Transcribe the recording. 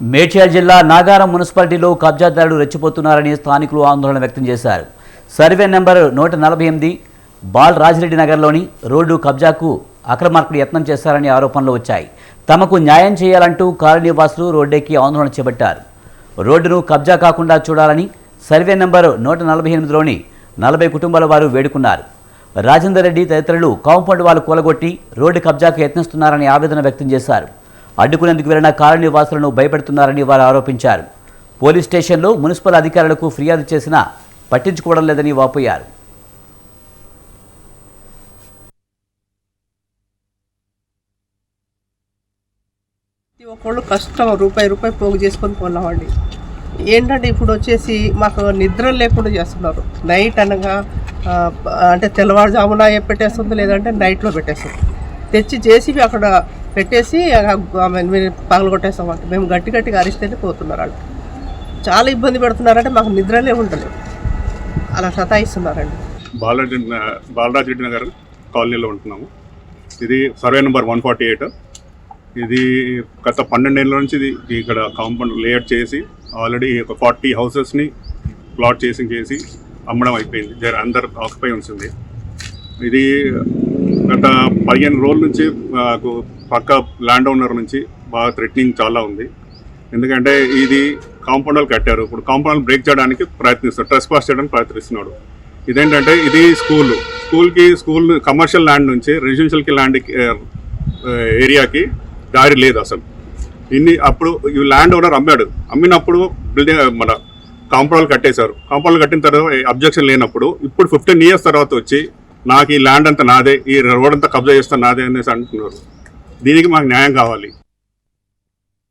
మేడ్చల్ జిల్లా నాగారం మున్సిపాలిటీలో కబ్జాదారులు రెచ్చిపోతున్నారని స్థానికులు ఆందోళన వ్యక్తం చేశారు. సర్వే నెంబర్ నూట నలభై ఎనిమిది బాల్ రాజిరెడ్డి నగర్లోని రోడ్డు కబ్జాకు అక్రమార్కుడు యత్నం చేశారని ఆరోపణలు వచ్చాయి. తమకు న్యాయం చేయాలంటూ కాలనీవాసులు రోడ్డెక్కి ఆందోళన చేపట్టారు. రోడ్డును కబ్జా కాకుండా చూడాలని సర్వే నెంబర్ నూట నలభై ఎనిమిదిలోని నలభై కుటుంబాల వారు వేడుకున్నారు. రాజేందర్ రెడ్డి తదితరులు కాంపౌండ్ వాళ్ళు కూలగొట్టి రోడ్డు కబ్జాకు యత్నిస్తున్నారని ఆవేదన వ్యక్తం చేశారు. అడ్డుకునేందుకు వెళ్ళిన కాలనీ నివాసులను భయపెడుతున్నారని వారు ఆరోపించారు. పోలీస్ స్టేషన్లో మున్సిపల్ అధికారులకు ఫిర్యాదు చేసినా పట్టించుకోవడం లేదని వాపోయారు. ప్రతి ఒక్కళ్ళు కష్టం రూపాయి రూపాయి పోగు చేసుకొని కొన్నామండి ఏంటంటే ఇప్పుడు వచ్చేసి మాకు నిద్ర లేకుండా చేస్తున్నారు. నైట్ అనగా అంటే తెల్లవారుజామున పెట్టేస్తుంది లేదంటే నైట్లో పెట్టేస్తుంది. తెచ్చి జేసీబీ అక్కడ పెట్టేసి పగలు అంటే మేము గట్టి గట్టిగా అరిస్తేనే పోతున్నారు వాళ్ళు. చాలా ఇబ్బంది పెడుతున్నారంటే మాకు నిద్రలే ఉండలేదు. అలా సతాయిస్తున్నారండి. బాలరెడ్డి బాలరాజ్ రెడ్డి నగర్ కాలనీలో ఉంటున్నాము. ఇది survey number one forty eight. ఇది గత పన్నెండేళ్ళ నుంచి ఇది ఇక్కడ కాంపౌండ్ లేఅవుట్ చేసి ఆల్రెడీ ఒక ఫార్టీ హౌసెస్ని ప్లాట్ చేసి చేసి అమ్మడం అయిపోయింది. జర అందరు ఆక్యుపై ఉంటుంది ఇది గత పదిహేను రోజుల నుంచి మాకు పక్క ల్యాండ్ ఓనర్ నుంచి బాగా థ్రెట్నింగ్ చాలా ఉంది. ఎందుకంటే ఇది కాంపౌండ్లు కట్టారు. ఇప్పుడు కాంపౌండ్ బ్రేక్ చేయడానికి ప్రయత్నిస్తాడు ట్రెస్ పాస్ చేయడానికి ప్రయత్నిస్తున్నాడు. ఇదేంటంటే ఇది స్కూల్ స్కూల్కి స్కూల్ కమర్షియల్ ల్యాండ్ నుంచి రెసిడెన్షియల్కి ల్యాండ్ ఏరియాకి దారి లేదు అసలు. ఇన్ని అప్పుడు ఈ ల్యాండ్ ఓనర్ అమ్మాడు. అమ్మినప్పుడు బిల్డింగ్ మన కాంపౌండ్లు కట్టేశారు. కాంపౌండ్లు కట్టిన తర్వాత అబ్జెక్షన్ లేనప్పుడు ఇప్పుడు ఫిఫ్టీన్ ఇయర్స్ తర్వాత వచ్చి నాకు ఈ ల్యాండ్ అంతా నాదే ఈ రోడ్ అంతా కబ్జా చేస్తా నాదే అనేసి అంటున్నారు. దీనికి మాకు న్యాయం కావాలి.